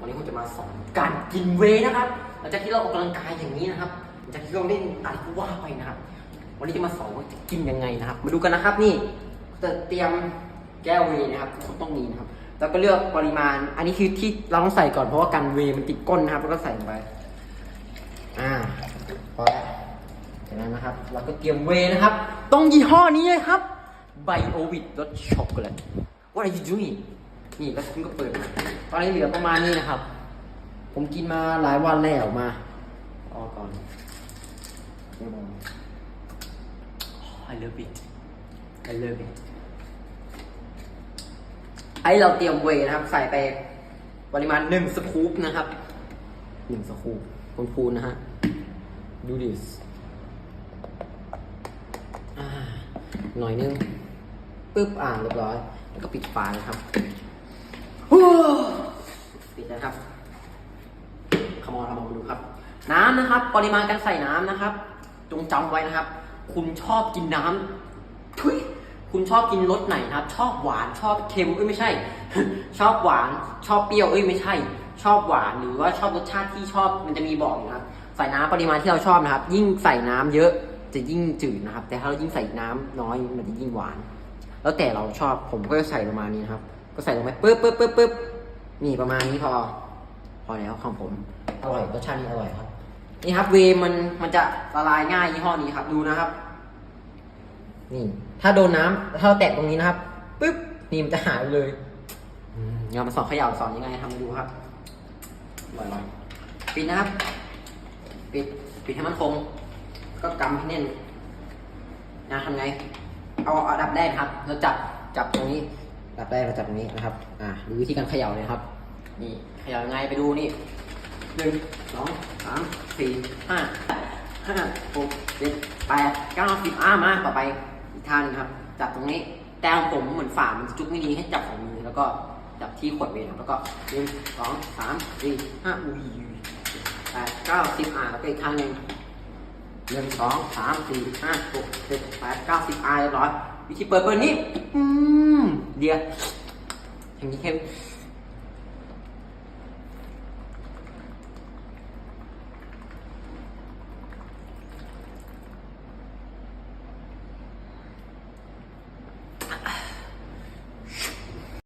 วันนี้ผมจะมาสอนการกินเวนะครับหลังจากที่เราออกกำลังกายอย่างนี้นะครับหลังจากที่เราเล่นอะไรก็ว่าไปนะครับ วันนี้จะมาสอนว่าจะกินยังไงนะครับ มาดูกันนะครับนี่จะเตรียมแก้วเวนะครับทุกคนต้องมีนะครับ แล้วก็เลือกปริมาณ อันนี้คือที่เราต้องใส่ก่อนเพราะว่ากันเวมันติดก้นนะครับ แล้วก็ใส่ลงไป อ่าพอแล้วจากนั้นนะครับ เราก็เตรียมเวนะครับ ต้องยี่ห้อนี้เลยครับไบโอวิดรสช็อกโกแลต What are you doing นี่ก็คุณก็เปิดมาตอนนี้เหลือประมาณนี้นะครับ ผมกินมาหลายวันแล้วมาออกก่อน I love it I love it ไอเราเตรียมเวย์นะครับ ใส่ไปปริมาณหนึ่งสกู๊ปนะครับหนึ่งสกู๊ปคูณคูณๆนะฮะดูดิสอ่าหน่อยนึงปึ๊บอ่านเรียบร้อย แล้วก็ปิดฝานะครับฮู้ ปิดนะครับขมอนเรามาดูครับ น้ำนะครับ ปริมาณการใส่น้ำนะครับ จงจำไว้นะครับ คุณชอบกินน้ำทุยคุณชอบกินรสไหนนะครับ ชอบหวานชอบเค็มเอ้ยไม่ใช่ ชอบหวานชอบเปรี้ยวเอ้ยไม่ใช่ ชอบหวานหรือว่าชอบรสชาติที่ชอบมันจะมีบอกนะครับ ใส่น้ำปริมาณที่เราชอบนะครับ ยิ่งใส่น้ำเยอะจะยิ่งจืดนะครับ แต่ถ้าเรายิ่งใส่น้ำน้อยมันจะยิ่งหวาน แล้วแต่เราชอบผมก็จะใส่ประมาณนี้นะครับ ก็ใส่ลงไปปึ๊บปึ๊บปึ๊บปึ๊บนี่ประมาณนี้พอ พอแล้วของผมอร่อยรสชาตินี้อร่อยครับ นี่ครับเวมันมันจะละลายง่ายยี่ห้อนี้ครับ ดูนะครับ นี่ ถ้าโดนน้ำถ้าเราแตะตรงนี้นะครับปึ๊บนี่มันจะหายเลยเดี๋ยวมาสอนเขย่าสอนยังไงทำให้ดูครับอร่อยๆปิดนะครับ ปิดปิดให้มันคง ก็กำให้แน่นนะทำไง เอาเอาดับแรกครับ เราจับจับตรงนี้ ดับแรกเราจับตรงนี้นะครับ อ่าดูวิธีการเขย่าเลยครับ นี่เขย่ายังไงไปดูนี่หนึ่งสองสามสี่ห้าห้าหกเจ็ดแปดเก้าสิบอ้ามาต่อไปอีกท่าหนึงครับ จับตรงนี้ แต่ของผมเหมือนฝ่ามันจุกไม่ดีให้จับสองมือแล้วก็จับที่ขวดเวทครับแล้วก็หนึ่งสองสามสี่ห้าอุ้ยแปดเก้าสิบอ่าแล้วก็อีกท่าหนึ่งหนึ่งสองสามสี่ห้าหกเจ็ดแปดเก้าสิบอาเรียบร้อยวิธีเปิดเปิดนี้ อืม เดีย